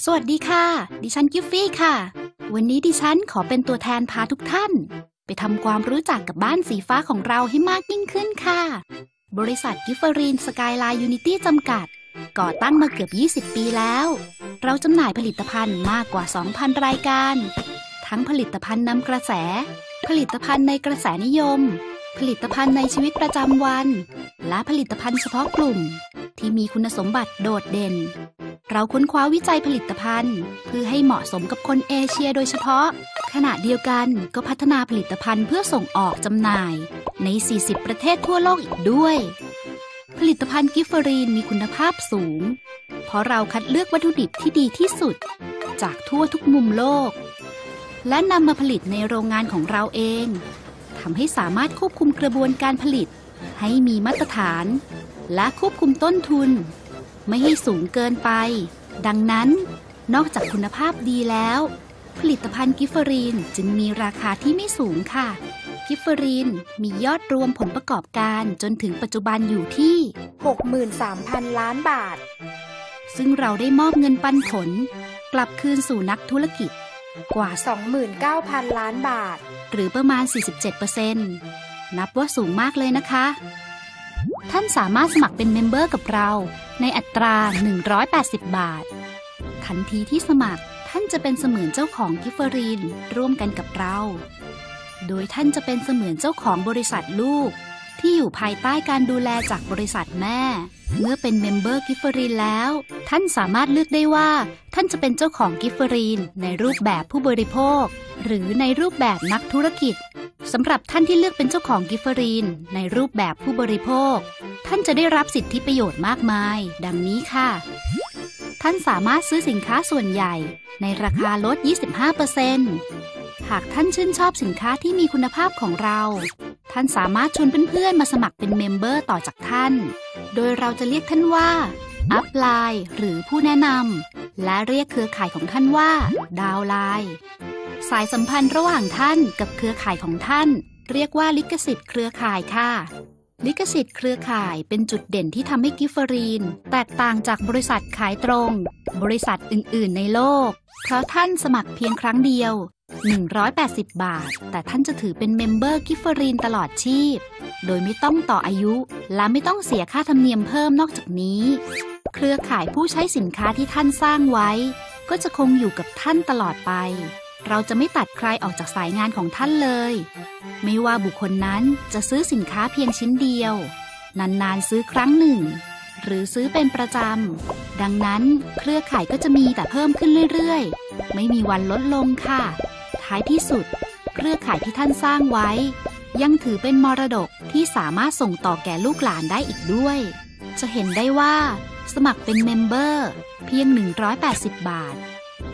สวัสดีค่ะ ดิฉันกิฟฟี่ค่ะ วันนี้ดิฉันขอเป็นตัวแทนพาทุกท่าน ไปทำความรู้จักกับบ้านสีฟ้าของเราให้มากยิ่งขึ้นค่ะ บริษัทกิฟเฟอรีนสกายไลน์ยูนิตี้จำกัด ก่อตั้งมาเกือบ 20 ปีแล้ว เราจำหน่ายผลิตภัณฑ์มากกว่า 2,000 รายการ ทั้งผลิตภัณฑ์นำกระแส ผลิตภัณฑ์ในกระแสนิยม ผลิตภัณฑ์ในชีวิตประจำวัน และผลิตภัณฑ์เฉพาะกลุ่ม ที่มีคุณสมบัติโดดเด่น เราค้นคว้าวิจัยผลิตภัณฑ์ เพื่อให้เหมาะสมกับคนเอเชียโดยเฉพาะ ขณะเดียวกันก็พัฒนาผลิตภัณฑ์เพื่อส่งออกจำหน่าย ใน 40 ประเทศทั่วโลกอีกด้วย ผลิตภัณฑ์กิฟเฟอรีนมีคุณภาพสูง เพราะเราคัดเลือกวัตถุดิบที่ดีที่สุด จากทั่วทุกมุมโลก และนำมาผลิตในโรงงานของเราเองทำให้สามารถควบคุมกระบวนการผลิต ให้มีมาตรฐาน และควบคุมต้นทุน ไม่ให้สูงเกินไป ดังนั้น นอกจากคุณภาพดีแล้ว ผลิตภัณฑ์กิฟเฟอรีนจึงมีราคาที่ไม่สูงค่ะ กิฟเฟอรีนมียอดรวมผลประกอบการจนถึงปัจจุบันอยู่ที่ 63,000 ล้านบาท ซึ่งเราได้มอบเงินปันผล กลับคืนสู่นักธุรกิจกว่า 29,000 ล้านบาท หรือประมาณ 47%นับว่าสูงมากเลยนะคะ ท่านสามารถสมัครเป็นเมมเบอร์กับเรา ในอัตรา 180 บาท ทันทีที่สมัครท่านจะเป็นเสมือนเจ้าของกิฟเฟอรีนร่วมกันกับเรา โดยท่านจะเป็นเสมือนเจ้าของบริษัทลูก ที่อยู่ภายใต้การดูแลจากบริษัทแม่ เมื่อเป็นเมมเบอร์กิฟเฟอรีนแล้ว ท่านสามารถเลือกได้ว่า ท่านจะเป็นเจ้าของกิฟเฟอรีนในรูปแบบผู้บริโภค หรือในรูปแบบนักธุรกิจ สำหรับท่านที่เลือกเป็นเจ้าของกิฟเฟอรีน ในรูปแบบผู้บริโภค ท่านจะได้รับสิทธิประโยชน์มากมาย ดังนี้ค่ะ ท่านสามารถซื้อสินค้าส่วนใหญ่ ในราคาลด 25%หากท่านชื่นชอบสินค้าที่มีคุณภาพของเรา ท่านสามารถชวนเพื่อนๆ มาสมัครเป็นเมมเบอร์ต่อจากท่าน โดยเราจะเรียกท่านว่าอัพไลน์หรือผู้แนะนำและเรียกเครือข่ายของท่านว่า ดาวไลน์ สายสัมพันธ์ระหว่างท่านกับเครือข่ายของท่าน เรียกว่าลิขสิทธิ์เครือข่ายค่ะ ลิขสิทธิ์เครือข่ายเป็นจุดเด่นที่ทำให้กิฟเฟอรีน แตกต่างจากบริษัทขายตรง บริษัทอื่น ๆ ในโลก เพราะท่านสมัครเพียงครั้งเดียว 180 บาท แต่ท่านจะถือเป็นเมมเบอร์กิฟเฟอรีนตลอดชีพ โดยไม่ต้องต่ออายุ และไม่ต้องเสียค่าธรรมเนียมเพิ่มนอกจากนี้ เครือข่ายผู้ใช้สินค้าที่ท่านสร้างไว้ ก็จะคงอยู่กับท่านตลอดไป เราจะไม่ตัดใครออกจากสายงานของท่านเลย ไม่ว่าบุคคลนั้นจะซื้อสินค้าเพียงชิ้นเดียว นานๆซื้อครั้งหนึ่ง หรือซื้อเป็นประจำ ดังนั้นเครือข่ายก็จะมีแต่เพิ่มขึ้นเรื่อยๆ ไม่มีวันลดลงค่ะ ท้ายที่สุด เครือข่ายที่ท่านสร้างไว้ ยังถือเป็นมรดกที่สามารถส่งต่อแก่ลูกหลานได้อีกด้วย จะเห็นได้ว่า สมัครเป็นเมมเบอร์เพียง 180 บาท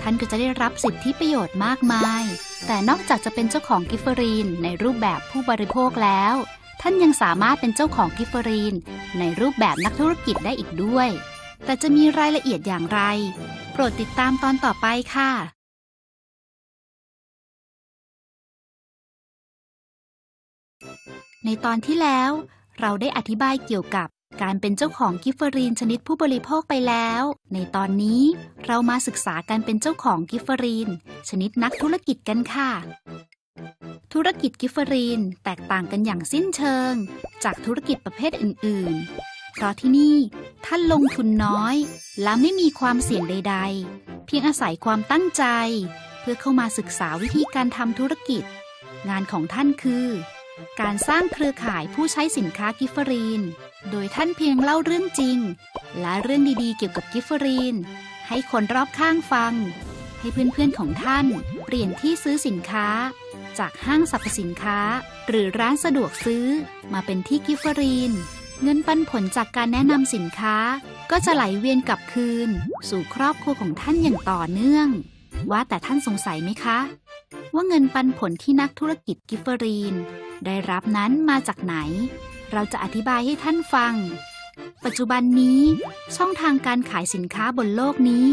ท่านก็จะได้รับสิทธิประโยชน์มากมาย แต่นอกจากจะเป็นเจ้าของกิฟเฟอรีนในรูปแบบผู้บริโภคแล้ว ท่านยังสามารถเป็นเจ้าของกิฟเฟอรีนในรูปแบบนักธุรกิจได้อีกด้วย แต่จะมีรายละเอียดอย่างไร โปรดติดตามตอนต่อไปค่ะในตอนที่แล้วเราได้อธิบายเกี่ยวกับ การเป็นเจ้าของกิฟเฟอรีนชนิดผู้บริโภคไปแล้ว ในตอนนี้เรามาศึกษาการเป็นเจ้าของกิฟเฟอรีน ชนิดนักธุรกิจกันค่ะ ธุรกิจกิฟเฟอรีนแตกต่างกันอย่างสิ้นเชิง จากธุรกิจประเภทอื่น ๆ เพราะที่นี่ท่านลงทุนน้อย และไม่มีความเสี่ยงใด ๆ เพียงอาศัยความตั้งใจ เพื่อเข้ามาศึกษาวิธีการทำธุรกิจ งานของท่านคือ การสร้างเครือข่ายผู้ใช้สินค้ากิฟเฟอรีน โดยท่านเพียงเล่าเรื่องจริง และเรื่องดีๆเกี่ยวกับกิฟเฟอรีน ให้คนรอบข้างฟัง ให้เพื่อนๆของท่านเปลี่ยนที่ซื้อสินค้า จากห้างสรรพสินค้า หรือร้านสะดวกซื้อมาเป็นที่กิฟเฟอรีน เงินปันผลจากการแนะนำสินค้า ก็จะไหลเวียนกลับคืน สู่ครอบครัวของท่านอย่างต่อเนื่อง ว่าแต่ท่านสงสัยไหมคะ ว่าเงินปันผลที่นักธุรกิจกิฟเฟอรีน ได้รับนั้นมาจากไหน เราจะอธิบายให้ท่านฟัง ปัจจุบันนี้ ช่องทางการขายสินค้าบนโลกนี้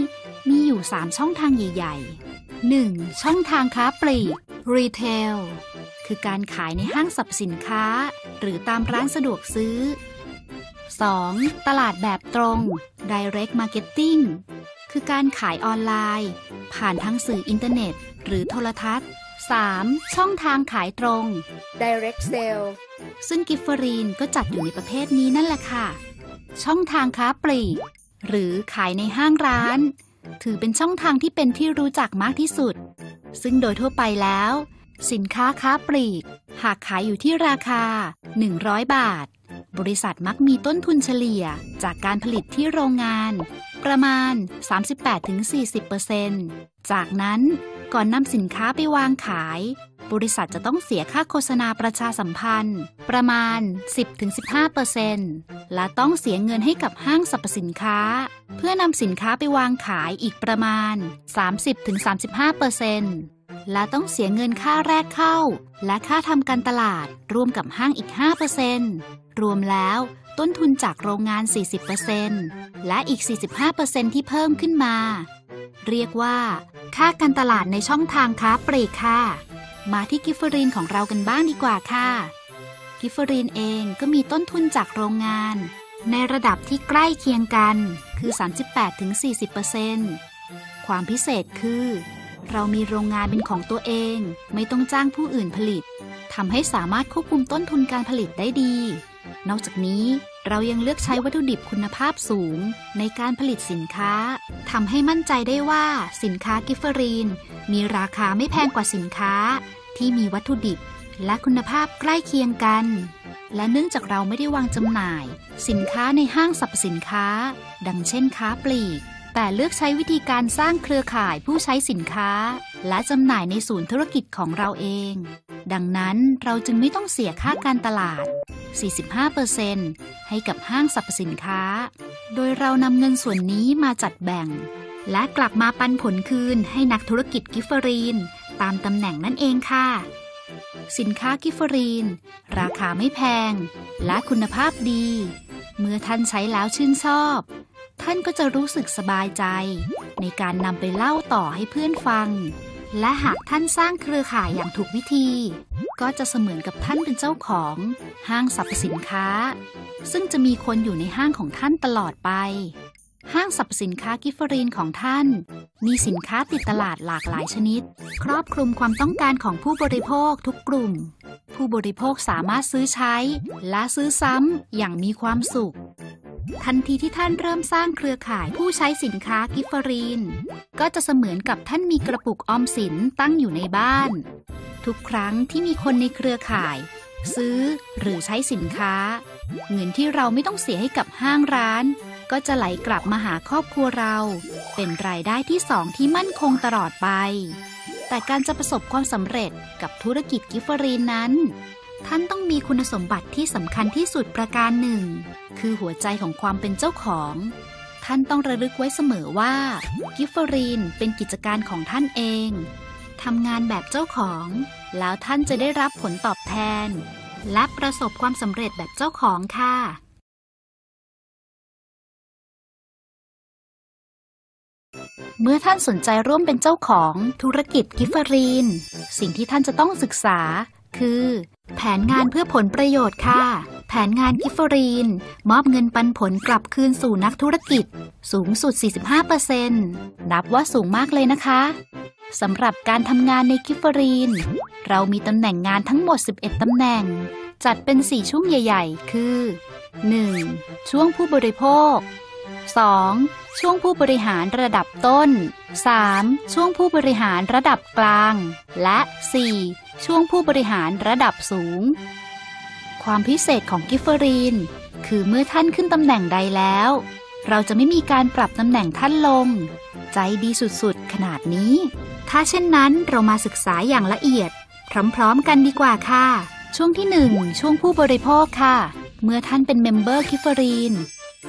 มีอยู่ 3 ช่องทางใหญ่ ๆ 1. ช่องทางค้าปลีก Retail คือการขายในห้างสรรพสินค้า หรือตามร้านสะดวกซื้อ 2. ตลาดแบบตรง Direct Marketing คคือการขายออนไลน์ ผ่านทั้งสื่ออินเทอร์เน็ต หรือโทรทัศน์ 3. ช่องทางขายตรง direct sale ซึ่งกิฟเฟอรีนก็จัดอยู่ในประเภทนี้นั่นแหละค่ะ ช่องทางค้าปลีก หรือขายในห้างร้าน ถือเป็นช่องทางที่เป็นที่รู้จักมากที่สุด ซึ่งโดยทั่วไปแล้ว สินค้าค้าปลีก หากขายอยู่ที่ราคา 100 บาท บริษัทมักมีต้นทุนเฉลี่ยจากการผลิตที่โรงงาน ประมาณ 38-40%จากนั้นก่อนนำสินค้าไปวางขาย บริษัทจะต้องเสียค่าโฆษณาประชาสัมพันธ์ ประมาณ 10-15%และต้องเสียเงินให้กับห้างสรรพสินค้า เพื่อนำสินค้าไปวางขายอีกประมาณ 30-35%และต้องเสียเงินค่าแรกเข้า และค่าทำการตลาดรวมกับห้างอีก 5% รวมแล้วต้นทุนจากโรงงาน 40%และอีก 45%ที่เพิ่มขึ้นมา เรียกว่า ค่าการตลาดในช่องทางค้าปลีกค่ะ มาที่กิฟเฟอรีนของเรากันบ้างดีกว่าค่ะ กิฟเฟอรีนเองก็มีต้นทุนจากโรงงาน ในระดับที่ใกล้เคียงกัน คือ 38-40%ความพิเศษคือ เรามีโรงงานเป็นของตัวเอง ไม่ต้องจ้างผู้อื่นผลิตทำให้สามารถควบคุมต้นทุนการผลิตได้ดี นอกจากนี้เรายังเลือกใช้วัตถุดิบคุณภาพสูง ในการผลิตสินค้าทำให้มั่นใจได้ว่าสินค้ากิฟเฟอรีน มีราคาไม่แพงกว่าสินค้า ที่มีวัตถุดิบ และคุณภาพใกล้เคียงกัน และเนื่องจากเราไม่ได้วางจำหน่าย สินค้าในห้างสรรพสินค้า ดังเช่นค้าปลีก แต่เลือกใช้วิธีการสร้างเครือข่ายผู้ใช้สินค้า และจำหน่ายในศูนย์ธุรกิจของเราเอง ดังนั้นเราจึงไม่ต้องเสียค่าการตลาด 45%ให้กับห้างสรรพสินค้า โดยเรานำเงินส่วนนี้มาจัดแบ่ง และกลับมาปันผลคืนให้นักธุรกิจกิฟเฟอรีน ตามตำแหน่งนั่นเองค่ะ สินค้ากิฟเฟอรีน ราคาไม่แพง และคุณภาพดี เมื่อท่านใช้แล้วชื่นชอบ ท่านก็จะรู้สึกสบายใจ ในการนำไปเล่าต่อให้เพื่อนฟัง และหากท่านสร้างเครือข่ายอย่างถูกวิธี ก็จะเสมือนกับท่านเป็นเจ้าของ ห้างสรรพสินค้า ซึ่งจะมีคนอยู่ในห้างของท่านตลอดไป ห้างสรรพสินค้ากิฟเฟอรีนของท่าน มีสินค้าติดตลาดหลากหลายชนิด ครอบคลุมความต้องการของผู้บริโภคทุกกลุ่ม ผู้บริโภคสามารถซื้อใช้ และซื้อซ้ำอย่างมีความสุข ทันทีที่ท่านเริ่มสร้างเครือข่ายผู้ใช้สินค้ากิฟเฟอรีน ก็จะเสมือนกับท่านมีกระปุกออมสินตั้งอยู่ในบ้าน ทุกครั้งที่มีคนในเครือข่าย ซื้อหรือใช้สินค้า เงินที่เราไม่ต้องเสียให้กับห้างร้าน ก็จะไหลกลับมาหาครอบครัวเรา เป็นรายได้ที่สองที่มั่นคงตลอดไปแต่การจะประสบความสำเร็จกับธุรกิจกิฟเฟอรีนนั้น ท่านต้องมีคุณสมบัติที่สำคัญที่สุดประการหนึ่ง คือหัวใจของความเป็นเจ้าของ ท่านต้องระลึกไว้เสมอว่า กิฟเฟอรีนเป็นกิจการของท่านเองทำงานแบบเจ้าของ แล้วท่านจะได้รับผลตอบแทน และประสบความสำเร็จแบบเจ้าของค่ะ เมื่อท่านสนใจร่วมเป็นเจ้าของธุรกิจกิฟเฟอรีน สิ่งที่ท่านจะต้องศึกษา คือ แผนงานเพื่อผลประโยชน์ค่ะ แผนงานกิฟฟอรีน มอบเงินปันผลกลับคืนสู่นักธุรกิจ สูงสุด 45%นับว่าสูงมากเลยนะคะสำหรับการทำงานในกิฟฟอรีน เรามีตำแหน่งงานทั้งหมด 11 ตำแหน่ง จัดเป็น 4 ช่วงใหญ่ ๆ คือ 1. ช่วงผู้บริโภค 2. ช่วงผู้บริหารระดับต้น 3. ช่วงผู้บริหารระดับกลาง และ 4. ช่วงผู้บริหารระดับสูง ความพิเศษของกิฟเฟอรีน คือเมื่อท่านขึ้นตำแหน่งใดแล้ว เราจะไม่มีการปรับตำแหน่งท่านลง ใจดีสุดๆ ขนาดนี้ ถ้าเช่นนั้นเรามาศึกษาอย่างละเอียด พร้อมๆ กันดีกว่าค่ะ ช่วงที่ 1 ช่วงผู้บริโภคค่ะ เมื่อท่านเป็นเมมเบอร์กิฟเฟอรีน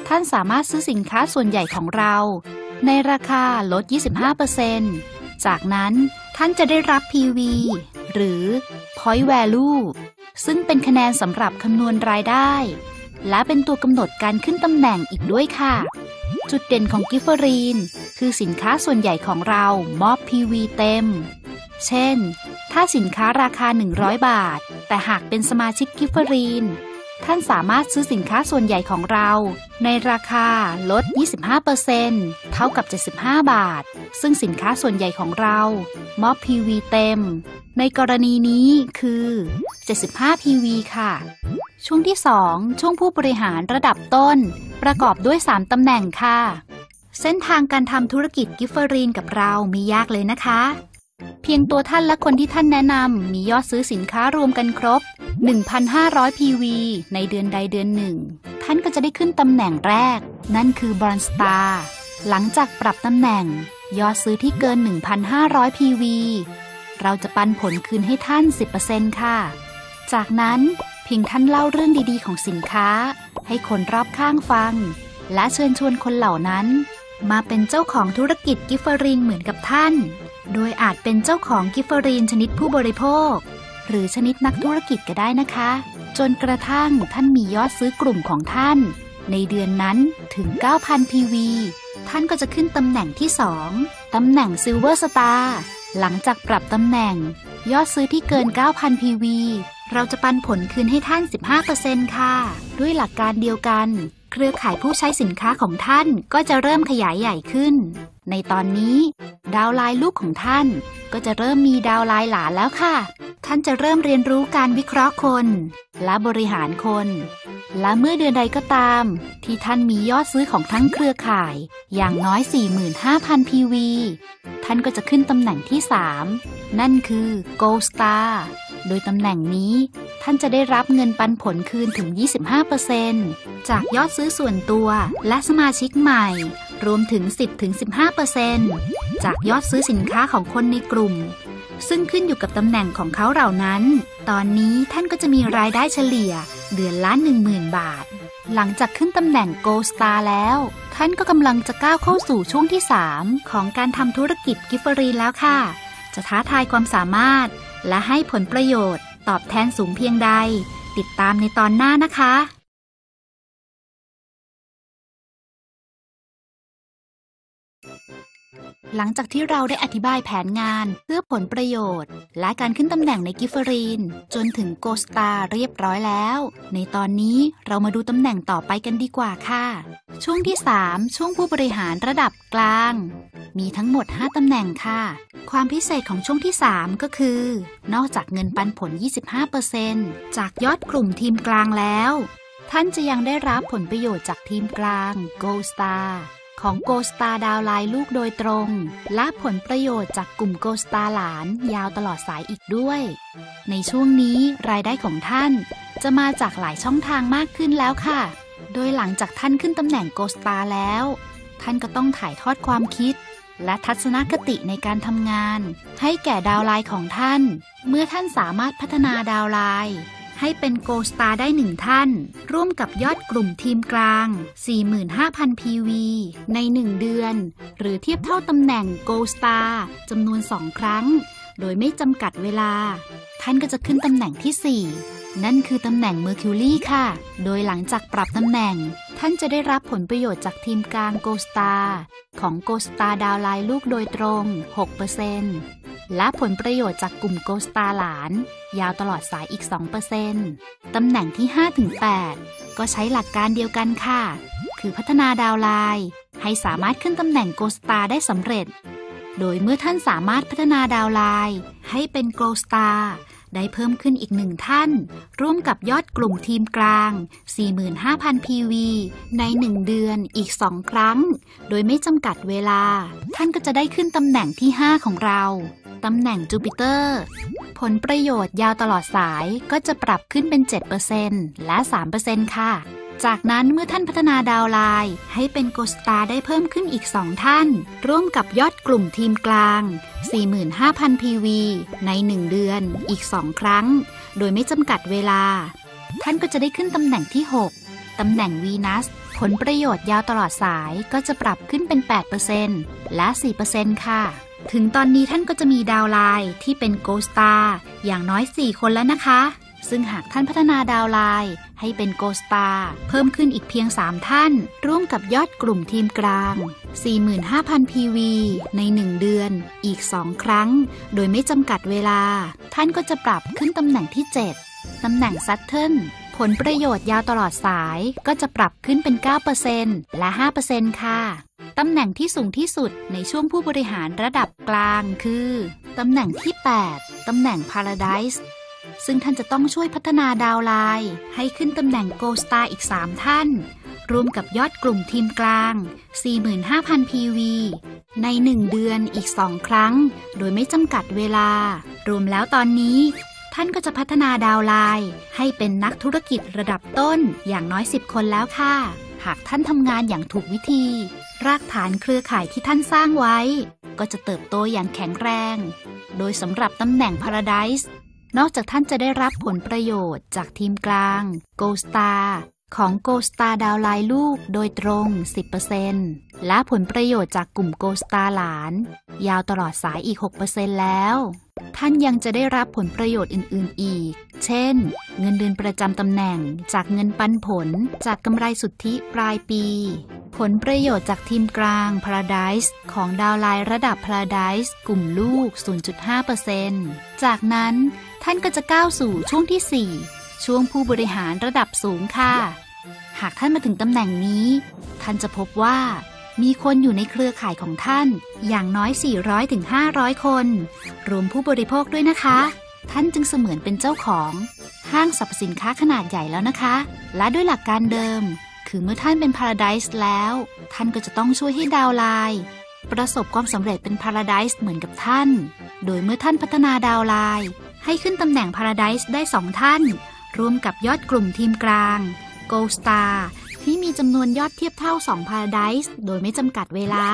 ท่านสามารถซื้อสินค้าส่วนใหญ่ของเรา ในราคาลด 25%จากนั้นท่านจะได้รับ PV หรือ Point Value ซึ่งเป็นคะแนนสำหรับคำนวณรายได้ และเป็นตัวกำหนดการขึ้นตำแหน่งอีกด้วยค่ะ จุดเด่นของกิฟเฟอรีน คือสินค้าส่วนใหญ่ของเรามอบ PV เต็ม เช่น ถ้าสินค้าราคา 100 บาท แต่หากเป็นสมาชิกกิฟเฟอรีน ท่านสามารถซื้อสินค้าส่วนใหญ่ของเรา ในราคาลด 25%เท่ากับ 75 บาท ซึ่งสินค้าส่วนใหญ่ของเรามอบ PV เต็ม ในกรณีนี้คือ 75 PV ค่ะ ช่วงที่ 2 ช่วงผู้บริหารระดับต้น ประกอบด้วย 3 ตำแหน่งค่ะ เส้นทางการทำธุรกิจกิฟเฟอรีนกับเรามียากเลยนะคะ เพียงตัวท่านและคนที่ท่านแนะนำมียอดซื้อสินค้ารวมกันครบ 1,500 PV ในเดือนใดเดือนหนึ่ง ท่านก็จะได้ขึ้นตำแหน่งแรก นั่นคือบรอนสตาร์หลังจากปรับตำแหน่ง ยอดซื้อที่เกิน 1,500 PV เราจะปันผลคืนให้ท่าน 10%ค่ะ จากนั้นเพียงท่านเล่าเรื่องดีๆ ของสินค้า ให้คนรอบข้างฟัง และเชิญชวนคนเหล่านั้น มาเป็นเจ้าของธุรกิจกิฟเฟอรีนเหมือนกับท่าน โดยอาจเป็นเจ้าของกิฟเฟอรีนชนิดผู้บริโภค หรือชนิดนักธุรกิจก็ได้นะคะ จนกระทั่งท่านมียอดซื้อกลุ่มของท่าน ในเดือนนั้นถึง 9,000 PV ท่านก็จะขึ้นตำแหน่งที่ 2 ตำแหน่งซิลเวอร์สตาร์หลังจากปรับตำแหน่ง ยอดซื้อที่เกิน 9,000 PV เราจะปันผลคืนให้ท่าน 15%ค่ะ ด้วยหลักการเดียวกัน เครือข่ายผู้ใช้สินค้าของท่านก็จะเริ่มขยายใหญ่ขึ้น ในตอนนี้ ดาวไลน์ลูกของท่าน ก็จะเริ่มมีดาวไลน์หลานแล้วค่ะ ท่านจะเริ่มเรียนรู้การวิเคราะห์คน และบริหารคน และเมื่อเดือนใดก็ตาม ที่ท่านมียอดซื้อของทั้งเครือข่าย อย่างน้อย 45,000 PV ท่านก็จะขึ้นตำแหน่งที่ 3 นั่นคือ Gold Star โดยตำแหน่งนี้ ท่านจะได้รับเงินปันผลคืนถึง 25%จากยอดซื้อส่วนตัวและสมาชิกใหม่ รวมถึง 10-15%จากยอดซื้อสินค้าของคนในกลุ่ม ซึ่งขึ้นอยู่กับตำแหน่งของเขาเหล่านั้น ตอนนี้ท่านก็จะมีรายได้เฉลี่ย เดือนละ 10,000 บาท หลังจากขึ้นตำแหน่ง Gold Star แล้ว ท่านก็กำลังจะก้าวเข้าสู่ช่วงที่ 3 ของการทำธุรกิจกิฟเฟอรีแล้วค่ะ จะท้าทายความสามารถ และให้ผลประโยชน์ ตอบแทนสูงเพียงใด ติดตามในตอนหน้านะคะ หลังจากที่เราได้อธิบายแผนงานเพื่อผลประโยชน์ และการขึ้นตำแหน่งในกิฟเฟอรีน จนถึงโกสตาเรียบร้อยแล้ว ในตอนนี้เรามาดูตำแหน่งต่อไปกันดีกว่าค่ะ ช่วงที่ 3 ช่วงผู้บริหารระดับกลาง มีทั้งหมด 5ตำแหน่งค่ะ ความพิเศษของช่วงที่ 3 ก็คือ นอกจากเงินปันผล 25%จากยอดกลุ่มทีมกลางแล้ว ท่านจะยังได้รับผลประโยชน์จากทีมกลาง Gold Star ของ Gold Star ดาวไลน์ลูกโดยตรง และผลประโยชน์จากกลุ่ม Gold Star หลานยาวตลอดสายอีกด้วย ในช่วงนี้รายได้ของท่านจะมาจากหลายช่องทางมากขึ้นแล้วค่ะ โดยหลังจากท่านขึ้นตำแหน่ง Gold Star แล้ว ท่านก็ต้องถ่ายทอดความคิด และทัศนคติในการทำงาน ให้แก่ดาวไลน์ของท่าน เมื่อท่านสามารถพัฒนาดาวไลน์ ให้เป็นโกลสตาร์ได้หนึ่งท่าน ร่วมกับยอดกลุ่มทีมกลาง 45,000 PV ใน 1 เดือน หรือเทียบเท่าตำแหน่งโกลสตาร์จำนวน 2 ครั้ง โดยไม่จำกัดเวลา ท่านก็จะขึ้นตำแหน่งที่ 4 นั่นคือตำแหน่งเมอร์คิวรีค่ะ โดยหลังจากปรับตำแหน่ง ท่านจะได้รับผลประโยชน์จากทีมกลาง Gold Star ของ Gold Star ดาวไลน์ลูกโดยตรง 6%และผลประโยชน์จากกลุ่ม Gold Star หลาน ยาวตลอดสายอีก 2%ตำแหน่งที่ 5-8 ก็ใช้หลักการเดียวกันค่ะ คือพัฒนาดาวไลน์ให้สามารถขึ้นตำแหน่ง Gold Star ได้สำเร็จ โดยเมื่อท่านสามารถพัฒนาดาวไลน์ให้เป็น Gold Star ได้เพิ่มขึ้นอีกหนึ่งท่าน ร่วมกับยอดกลุ่มทีมกลาง 45,000 PV ใน 1 เดือนอีก 2 ครั้ง โดยไม่จำกัดเวลา ท่านก็จะได้ขึ้นตำแหน่งที่ 5 ของเรา ตำแหน่งจูปิเตอร์ ผลประโยชน์ยาวตลอดสายก็จะปรับขึ้นเป็น 7%และ 3%ค่ะ จากนั้นเมื่อท่านพัฒนาดาวไลน์ให้เป็นโกสตาได้เพิ่มขึ้นอีก 2 ท่าน ร่วมกับยอดกลุ่มทีมกลาง 45,000 PV ใน 1 เดือนอีก 2 ครั้ง โดยไม่จำกัดเวลา ท่านก็จะได้ขึ้นตำแหน่งที่ 6 ตำแหน่งวีนัส ผลประโยชน์ยาวตลอดสายก็จะปรับขึ้นเป็น 8%และ 4%ค่ะ ถึงตอนนี้ท่านก็จะมีดาวไลน์ที่เป็นโกสตาอย่างน้อย 4 คนแล้วนะคะ ซึ่งหากท่านพัฒนาดาวไลน์ให้เป็นโกสตาเพิ่มขึ้นอีกเพียง 3 ท่าน ร่วมกับยอดกลุ่มทีมกลาง 45,000 PV ใน 1 เดือนอีก 2 ครั้ง โดยไม่จำกัดเวลา ท่านก็จะปรับขึ้นตำแหน่งที่ 7 ตำแหน่งซัตเทิลผลประโยชน์ยาวตลอดสายก็จะปรับขึ้นเป็น 9%และ 5%ค่ะ ตำแหน่งที่สูงที่สุดในช่วงผู้บริหารระดับกลางคือ ตำแหน่งที่ 8 ตำแหน่ง Paradise ซึ่งท่านจะต้องช่วยพัฒนาดาวไลน์ให้ขึ้นตำแหน่ง Gold Star อีก 3 ท่าน รวมกับยอดกลุ่มทีมกลาง 45,000 PV ใน 1 เดือนอีก 2 ครั้ง โดยไม่จำกัดเวลา รวมแล้วตอนนี้ท่านก็จะพัฒนาดาวไลน์ให้เป็นนักธุรกิจระดับต้นอย่างน้อย 10 คนแล้วค่ะ หากท่านทำงานอย่างถูกวิธี รากฐานเครือข่ายที่ท่านสร้างไว้ ก็จะเติบโตอย่างแข็งแรง โดยสำหรับตำแหน่ง Paradise นอกจากท่านจะได้รับผลประโยชน์จากทีมกลาง g o Star ของ g o Star ดาวไลน์ลูกโดยตรง 10%และผลประโยชน์จากกลุ่ม g o Star หลาน ยาวตลอดสายอีก 6%แล้ว ท่านยังจะได้รับผลประโยชน์อื่น ๆ อีก เช่น เงินเดือนประจำตำแหน่ง จากเงินปันผล จากกำไรสุทธิปลายปี ผลประโยชน์จากทีมกลาง Paradise ของดาวไลน์ระดับ Paradise กลุ่มลูก 0.5%จากนั้น ท่านก็จะก้าวสู่ช่วงที่ 4 ช่วงผู้บริหารระดับสูงค่ะ หากท่านมาถึงตำแหน่งนี้ ท่านจะพบว่ามีคนอยู่ในเครือข่ายของท่าน อย่างน้อย 400-500ถึงคน รวมผู้บริโภคด้วยนะคะ ท่านจึงเสมือนเป็นเจ้าของ ห้างสรรพสินค้าขนาดใหญ่แล้วนะคะ และด้วยหลักการเดิม คือเมื่อท่านเป็น Paradise แล้ว ท่านก็จะต้องช่วยให้ดาวไลน์ประสบความสำเร็จเป็น Paradise เหมือนกับท่าน โดยเมื่อท่านพัฒนาดาวไลน์ ให้ขึ้นตำแหน่ง Paradise ได้ 2 ท่าน รวมกับยอดกลุ่มทีมกลาง Gold Star ที่มีจำนวนยอดเทียบเท่า 2 Paradise โดยไม่จำกัดเวลา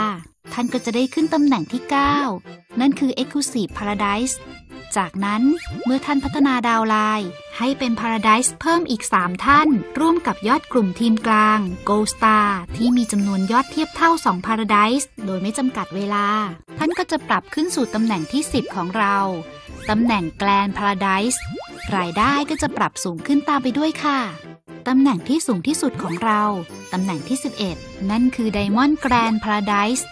ท่านก็จะได้ขึ้นตำแหน่งที่ 9 นั่นคือ Exclusive Paradise จากนั้นเมื่อท่านพัฒนาดาวไลน์ให้เป็น Paradise เพิ่มอีก 3 ท่าน ร่วมกับยอดกลุ่มทีมกลาง Gold Star ที่มีจำนวนยอดเทียบเท่า 2 Paradise โดยไม่จำกัดเวลา ท่านก็จะปรับขึ้นสู่ตำแหน่งที่ 10 ของเรา ตำแหน่งแกลน Paradise รายได้ก็จะปรับสูงขึ้นตามไปด้วยค่ะ ตำแหน่งที่สูงที่สุดของเรา ตำแหน่งที่ 11 นั่นคือ Diamond Grand Paradise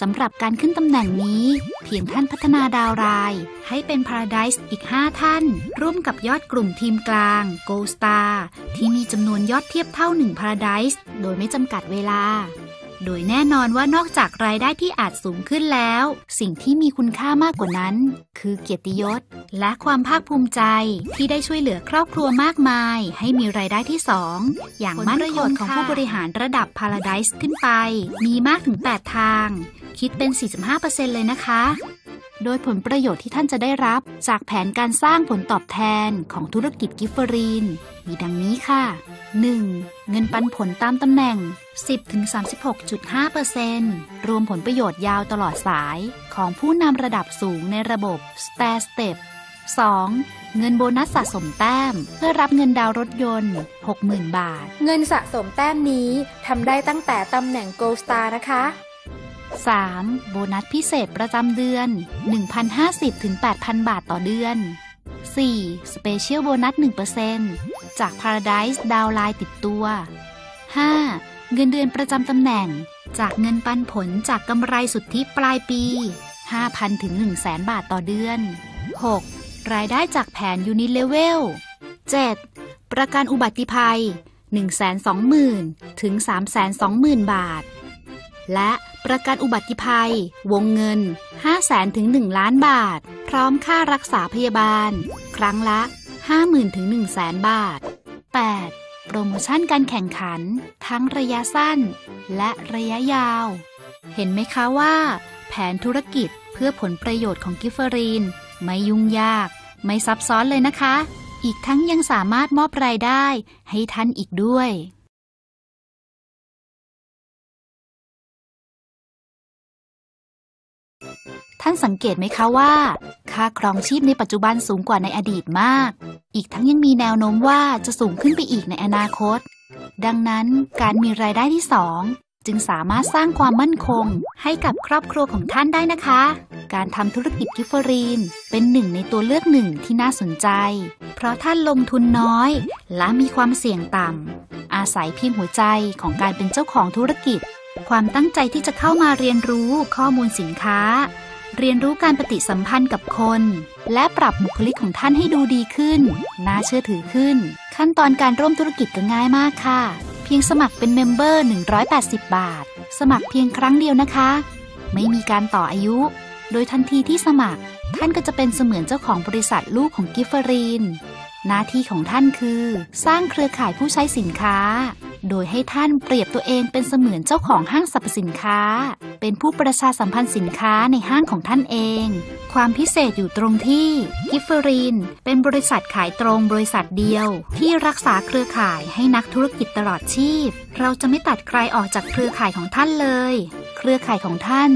สำหรับการขึ้นตำแหน่งนี้ เพียงท่านพัฒนาดาวราย ให้เป็น Paradise อีก 5 ท่าน ร่วมกับยอดกลุ่มทีมกลาง Gold Star ที่มีจำนวนยอดเทียบเท่า1 Paradise โดยไม่จำกัดเวลา โดยแน่นอนว่านอกจากรายได้ที่อาจสูงขึ้นแล้ว สิ่งที่มีคุณค่ามากกว่านั้น คือเกียรติยศ และความภาคภูมิใจที่ได้ช่วยเหลือครอบครัวมากมาย ให้มีรายได้ที่ 2 อย่างมั่นคงของผู้บริหารระดับ Paradise ขึ้นไป มีมากถึง 8 ทาง คิดเป็น 45%เลยนะคะ โดยผลประโยชน์ที่ท่านจะได้รับ จากแผนการสร้างผลตอบแทนของธุรกิจกิฟเฟอรีน มีดังนี้ค่ะ 1. เงินปันผลตามตำแหน่ง 10-36.5%รวมผลประโยชน์ยาวตลอดสายของผู้นำระดับสูงในระบบ Stair Step 2. เงินโบนัสสะสมแต้ม เพื่อรับเงินดาวรถยนต์ 60,000 บาท เงินสะสมแต้มนี้ทำได้ตั้งแต่ตำแหน่ง Gold Star นะคะ 3. โบนัสพิเศษประจำเดือน 1,050-8,000 บาทต่อเดือน 4. Special โบนัส1%จาก Paradise ดาวไลน์ติดตัว 5. เงินเดือนประจำตำแหน่ง จากเงินปันผลจากกำไรสุทธิปลายปี 5,000ถึง100,000 บาทต่อเดือน 6. รายได้จากแผน Unilevel 7. ประกันอุบัติภัย 120,000ถึง320,000 บาท และ ประกันอุบัติภัย วงเงิน 500,000ถึง 1 ล้านบาท พร้อมค่ารักษาพยาบาล ครั้งละ 50,000ถึง100,000บาท 8. โปรโมชั่นการแข่งขัน ทั้งระยะสั้น และระยะยาว เห็นไหมคะว่า แผนธุรกิจเพื่อผลประโยชน์ของกิฟเฟอรีน ไม่ยุ่งยาก ไม่ซับซ้อนเลยนะคะ อีกทั้งยังสามารถมอบรายได้ให้ท่านอีกด้วย ท่านสังเกตไหมคะว่า ค่าครองชีพในปัจจุบันสูงกว่าในอดีตมาก อีกทั้งยังมีแนวโน้มว่าจะสูงขึ้นไปอีกในอนาคต ดังนั้นการมีรายได้ที่สองจึงสามารถสร้างความมั่นคง ให้กับครอบครัวของท่านได้นะคะ การทำธุรกิจกิฟเฟอรีน เป็นหนึ่งในตัวเลือกหนึ่งที่น่าสนใจ เพราะท่านลงทุนน้อย และมีความเสี่ยงต่ำ อาศัยเพียงหัวใจของการเป็นเจ้าของธุรกิจ ความตั้งใจที่จะเข้ามาเรียนรู้ข้อมูลสินค้า เรียนรู้การปฏิสัมพันธ์กับคน และปรับบุคลิกของท่านให้ดูดีขึ้น น่าเชื่อถือขึ้น ขั้นตอนการร่วมธุรกิจก็ง่ายมากค่ะ เพียงสมัครเป็นเมมเบอร์ 180 บาท สมัครเพียงครั้งเดียวนะคะ ไม่มีการต่ออายุ โดยทันทีที่สมัคร ท่านก็จะเป็นเสมือนเจ้าของบริษัทลูกของกิฟเฟอรีน หน้าที่ของท่านคือ สร้างเครือข่ายผู้ใช้สินค้า โดยให้ท่านเปรียบตัวเองเป็นเสมือนเจ้าของห้างสรรพสินค้า เป็นผู้ประชาสัมพันธ์สินค้าในห้างของท่านเอง ความพิเศษอยู่ตรงที่กิฟเฟอรีนเป็นบริษัทขายตรงบริษัทเดียว ที่รักษาเครือข่ายให้นักธุรกิจตลอดชีพ เราจะไม่ตัดใครออกจากเครือข่ายของท่านเลย เครือข่ายของท่าน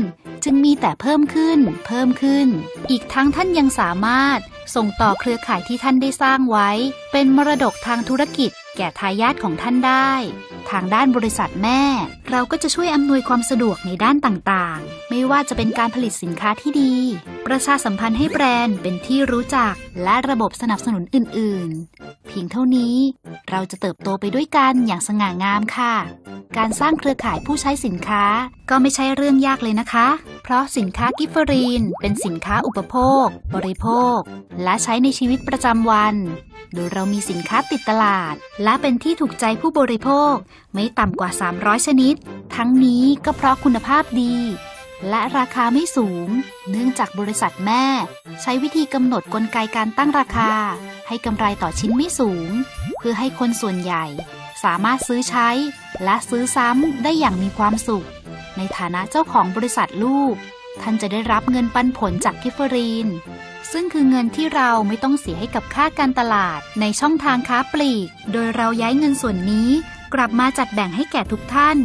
จึงมีแต่เพิ่มขึ้น เพิ่มขึ้น อีกทั้งท่านยังสามารถส่งต่อเครือข่ายที่ท่านได้สร้างไว้ เป็นมรดกทางธุรกิจ แก่ทายาทของท่านได้ ทางด้านบริษัทแม่ เราก็จะช่วยอำนวยความสะดวกในด้านต่างๆ ไม่ว่าจะเป็นการผลิตสินค้าที่ดี ประชาสัมพันธ์ให้แบรนด์เป็นที่รู้จัก และระบบสนับสนุนอื่นๆ เพียงเท่านี้ เราจะเติบโตไปด้วยกันอย่างสง่างามค่ะ การสร้างเครือข่ายผู้ใช้สินค้า ก็ไม่ใช่เรื่องยากเลยนะคะ เพราะสินค้ากิฟเฟอรีน เป็นสินค้าอุปโภค บริโภค และใช้ในชีวิตประจำวัน โดยเรามีสินค้าติดตลาด และเป็นที่ถูกใจผู้บริโภค ไม่ต่ำกว่า 300 ชนิด ทั้งนี้ก็เพราะคุณภาพดี และราคาไม่สูง เนื่องจากบริษัทแม่ ใช้วิธีกำหนดกลไกการตั้งราคา ให้กำไรต่อชิ้นไม่สูง เพื่อให้คนส่วนใหญ่ สามารถซื้อใช้ และซื้อซ้ำได้อย่างมีความสุข ในฐานะเจ้าของบริษัทลูก ท่านจะได้รับเงินปันผลจากกิฟเฟอรีน ซึ่งคือเงินที่เราไม่ต้องเสียให้กับค่าการตลาดในช่องทางค้าปลีก โดยเราย้ายเงินส่วนนี้กลับมาจัดแบ่งให้แก่ทุกท่าน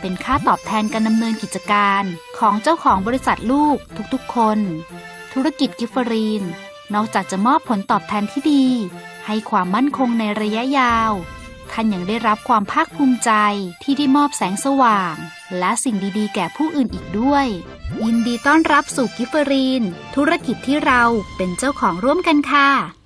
เป็นค่าตอบแทนการดำเนินกิจการของเจ้าของบริษัทลูกทุกๆคน ธุรกิจกิฟเฟอรีน นอกจากจะมอบผลตอบแทนที่ดี ให้ความมั่นคงในระยะยาว ท่านยังได้รับความภาคภูมิใจที่ได้มอบแสงสว่าง และสิ่งดีๆ แก่ผู้อื่นอีกด้วย ยินดีต้อนรับสู่กิฟเฟอรีน ธุรกิจที่เราเป็นเจ้าของร่วมกันค่ะ